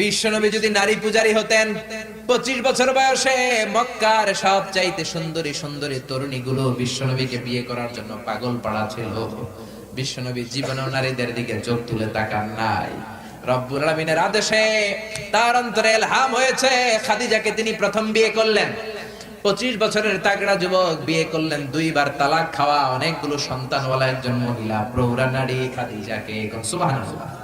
বিশ্বনবী যদি নারী পূজারী হতেন, পঁচিশ বছর বয়সে মক্কার সব চাইতে সুন্দরী সুন্দরী তরুণী গুলো বিশ্বনবীকে বিয়ে করার জন্য পাগল পাড়া ছিল। বিশ্বনবী জীবনেও নারীদের দিকে চোখ তুলে তাকান নাই। রব্বুল আলামিনের আদেশে তার অন্তরে এলহাম হয়েছে, খাদিজাকে তিনি প্রথম বিয়ে করলেন। পঁচিশ বছরের তাগড়া যুবক বিয়ে করলেন, দুইবার তালাক খাওয়া, অনেকগুলো সন্তানওয়ালা, একজন মহিলা প্রৌরা নারী খাদিজাকে। সুবহানাল্লাহ।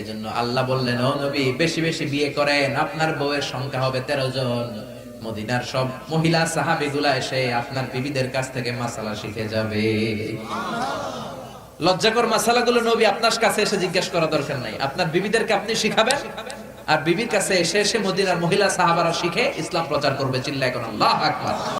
এজন্য আল্লাহ বললেন, ও নবী, বেশি বেশি বিয়ে করেন। আপনার বউয়ের সংখ্যা হবে তেরো জন। মদিনার সব মহিলা সাহাবিগুলা এসে আপনার বিবিদের কাছ থেকে মাসালা শিখে যাবে। লজ্জাকর মাসালাগুলো নবী আপনার কাছে এসে জিজ্ঞেস করা দরকার নাই। আপনার বিবিদেরকে আপনি শিখাবেন। আর বিবির কাছে এসে এসে মদিনার মহিলা সাহাবারা শিখে ইসলাম প্রচার করবে। চিল্লায় কোন আল্লাহ আকবার।